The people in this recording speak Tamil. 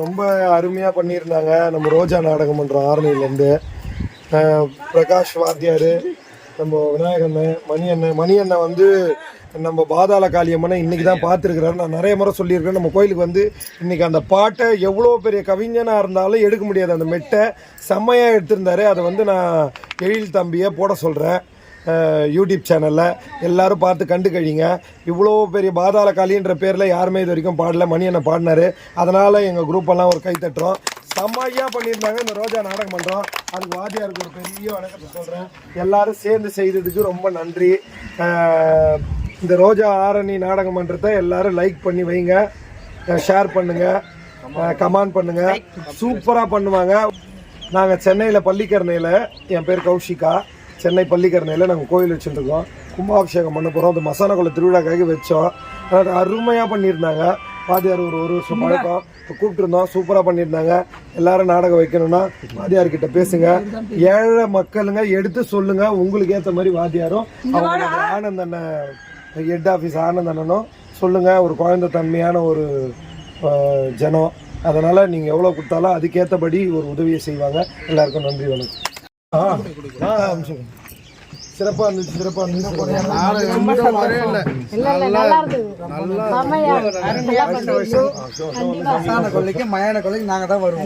ரொம்ப அருமையாக பண்ணியிருந்தாங்க. நம்ம ரோஜா நாடகம் பண்ணுறோம் ஆரணியிலேருந்து. பிரகாஷ் வாத்தியார் நம்ம விநாயகண்ணன் மணி அண்ணன் மணி அண்ணன் வந்து நம்ம பாதாள காளியம்மனை இன்னைக்கு தான் பார்த்துருக்குறாரு. நான் நிறைய முறை சொல்லியிருக்கேன். நம்ம கோயிலுக்கு வந்து இன்னைக்கு அந்த பாட்டை எவ்வளோ பெரிய கவிஞனாக இருந்தாலும் எடுக்க முடியாது. அந்த மெட்டை செம்மையாக எடுத்திருந்தாரு. அதை வந்து நான் எழில் தம்பியை போட சொல்கிறேன் யூடியூப் சேனலில் எல்லாரும் பார்த்து கண்டு கழிங்க. இவ்வளோ பெரிய பாதாள காளின்ற பேரில் யாருமே இது வரைக்கும் பாடல. மணி என்ன பாடினாரு. அதனால் எங்கள் குரூப் எல்லாம் ஒரு கை தட்டுறோம் செம்மையாக பண்ணியிருந்தாங்க. இந்த ரோஜா நாடகம் பண்ணுறோம் அதுக்கு வாத்தியாருக்கு ஒரு பெரிய வணக்கத்தை சொல்கிறேன் எல்லாரும் சேர்ந்து செய்ததுக்கு ரொம்ப நன்றி. இந்த ரோஜா ஆரணி நாடகம் பண்ணுறத எல்லாரும் லைக் பண்ணி வைங்க. ஷேர் பண்ணுங்கள் கமெண்ட் பண்ணுங்கள் சூப்பராக பண்ணுவாங்க. நாங்கள் சென்னையில் பள்ளிக்கரணையில் என் பேர் கௌஷிகா. சென்னை பள்ளிக்கரணையில் நாங்கள் கோயில் வச்சுருக்கோம் கும்பாபிஷேகம் பண்ண போகிறோம் அந்த மசாலா குள்ள திருவிழாக்காக வச்சோம். அது அருமையாக பண்ணியிருந்தாங்க. வாத்தியார் ஒரு ஒரு வருஷம் பழக்கம். கூப்பிட்டுருந்தோம். சூப்பராக பண்ணியிருந்தாங்க. எல்லாரும் நாடகம் வைக்கணும்னா வாத்தியார் கிட்ட பேசுங்க. ஏழை மக்களுங்க எடுத்து சொல்லுங்க. உங்களுக்கு ஏற்ற மாதிரி வாத்தியாரும் அவங்க ஆனந்த் அண்ணன் ஹெட் ஆஃபீஸ் ஆனந்த் அண்ணனும் சொல்லுங்க. ஒரு குழந்தை தன்மையான ஒரு ஜனம். அதனால நீங்க எவ்வளவு கொடுத்தாலும் அதுக்கேற்றபடி ஒரு உதவியை செய்வாங்க. எல்லாருக்கும் நன்றி வணக்கம். சிறப்பா இருந்துச்சு சிறப்பா இருந்துச்சு. மயான கொள்ளைக்கு நாங்க தான் வருவோம்.